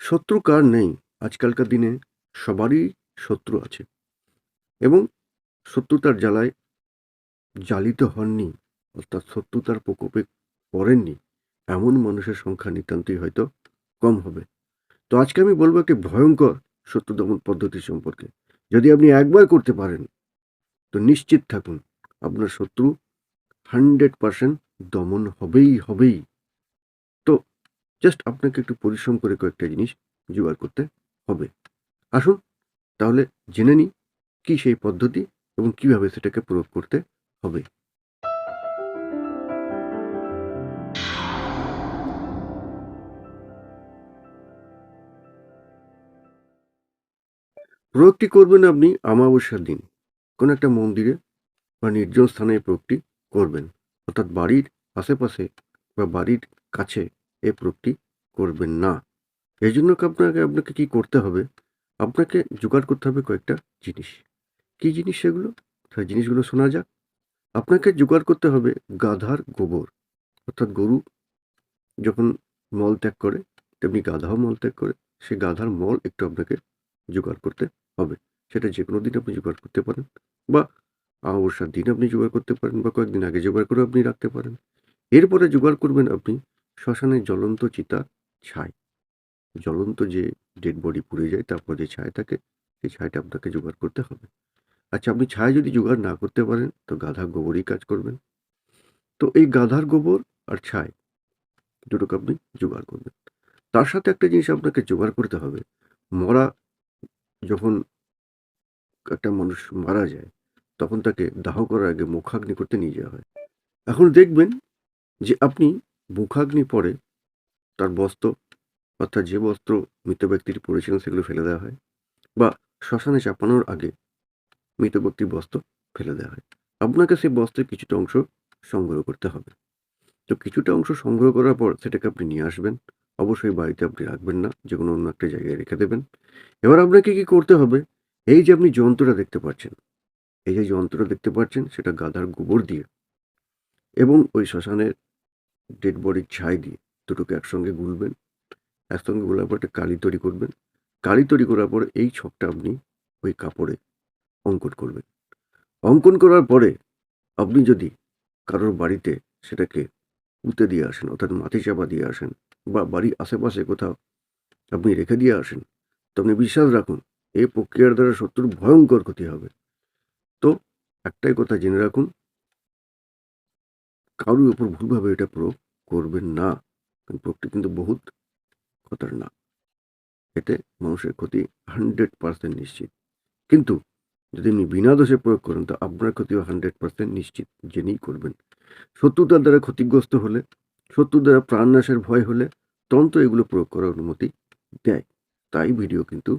শত্রু কার নেই? আজকালকার দিনে সবারই শত্রু আছে। এবং শত্রুতার জ্বালায় জ্বালিত হননি, অর্থাৎ শত্রুতার প্রকোপে পড়েননি। এমন মানুষের সংখ্যা নিতান্তই হয়তো কম হবে। তো আজকে আমি বলব একটি ভয়ঙ্কর শত্রু দমন পদ্ধতি সম্পর্কে। যদি আপনি একবার করতে পারেন, তো নিশ্চিত থাকুন, আপনার শত্রু হান্ড্রেড পার্সেন্ট দমন হবেই হবেই। জাস্ট আপনাকে একটু পরিশ্রম করে কয়েকটা জিনিস জোগাড় করতে হবে। আসুন, তাহলে জেনে নিই কি সেই পদ্ধতি এবং কীভাবে সেটাকে প্রয়োগ করতে হবে। প্রয়োগটি করবেন আপনি আমাবস্যার দিন। কোনো একটা মন্দিরে বা নির্জন স্থানে প্রয়োগটি করবেন। অর্থাৎ বাড়ির আশেপাশে বা বাড়ির কাছে এই প্রয়োগটি করবেন না। এই জন্য আপনাকে আপনাকে কি করতে হবে? আপনাকে জোগাড় করতে হবে কয়েকটা জিনিস। কি জিনিস সেগুলো? সেই জিনিসগুলো শোনা যাক। আপনাকে জোগাড় করতে হবে গাধার গোবর। অর্থাৎ গরু যখন মল ত্যাগ করে, তেমনি গাধাও মল ত্যাগ করে। সেই গাধার মল একটু আপনাকে জোগাড় করতে হবে। সেটা যে কোনো দিন আপনি জোগাড় করতে পারেন বা অমাবস্যার দিন আপনি জোগাড় করতে পারেন বা কয়েকদিন আগে জোগাড় করে আপনি রাখতে পারেন। এরপরে জোগাড় করবেন আপনি শ্মশানে জ্বলন্ত চিতা ছাই। জ্বলন্ত যে ডেড বডি পুড়ে যায়, তারপর যে ছাই থাকে, সেই ছাইটা আপনাকে জোগাড় করতে হবে। আচ্ছা আপনি ছাই যদি জোগাড় না করতে পারেন, তো গাধা গোবরই কাজ করবেন। তো এই গাধার গোবর আর ছাই দুটোকে আপনি জোগাড় করবেন। তার সাথে একটা জিনিস আপনাকে জোগাড় করতে হবে। মরা যখন একটা মানুষ মারা যায়, তখন তাকে দাহ করার আগে মুখাগ্নি করতে নিয়ে যাওয়া হয়। এখন দেখবেন যে আপনি মুখাগ্নি পরে তার বস্ত্র, অর্থাৎ যে বস্ত্র মৃত ব্যক্তির পরেছিলেন সেগুলো ফেলে দেওয়া হয় বা শ্মশানে চাপানোর আগে মৃত ব্যক্তির বস্ত্র ফেলে দেওয়া হয়। আপনাকে সেই বস্ত্রের কিছুটা অংশ সংগ্রহ করতে হবে। তো কিছুটা অংশ সংগ্রহ করার পর সেটাকে আপনি নিয়ে আসবেন। অবশ্যই বাড়িতে আপনি রাখবেন না যে কোনো অন্য একটা জায়গায় রেখে দেবেন। এবার আপনাকে কি করতে হবে? এই যে আপনি যন্ত্রটা দেখতে পাচ্ছেন, এই যে যন্ত্রটা দেখতে পাচ্ছেন সেটা গাধার গোবর দিয়ে এবং ওই শ্মশানের ডেড বডির ছাই দিয়ে দুটোকে একসঙ্গে গুলবেন, একসঙ্গে গোলার পর একটা কালি তৈরি করবেন। কালি তৈরি করার পর এই ছকটা আপনি ওই কাপড়ে অঙ্কন করবেন। অঙ্কন করার পরে আপনি যদি কারোর বাড়িতে সেটাকে পুঁতে দিয়ে আসেন, অর্থাৎ মাটি চাপা দিয়ে আসেন বা বাড়ির আশেপাশে কোথাও আপনি রেখে দিয়ে আসেন, তো আপনি বিশ্বাস রাখুন, এই প্রক্রিয়ার দ্বারা শত্রুর ভয়ঙ্কর ক্ষতি হবে। তো একটাই কথা জেনে রাখুন কারোর উপর ভুলভাবে এটা প্রয়োগ করবেন না। প্রয়োগটি কিন্তু বহুত খতরনাক। এতে মানুষের ক্ষতি হান্ড্রেড পার্সেন্ট নিশ্চিত। কিন্তু যদি আপনি বিনা দোষে প্রয়োগ করেন, তো আপনার ক্ষতিও হান্ড্রেড পার্সেন্ট নিশ্চিত জেনেই করবেন। শত্রুতার দ্বারা ক্ষতিগ্রস্ত হলে, শত্রুর দ্বারা প্রাণনাশের ভয় হলে তন্ত্র এগুলো প্রয়োগ করার অনুমতি দেয়। তাই ভিডিও কিন্তু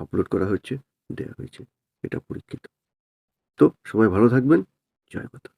আপলোড করা হচ্ছে দেওয়া হয়েছে, এটা পরীক্ষিত। তো সবাই ভালো থাকবেন, জয় মাতা।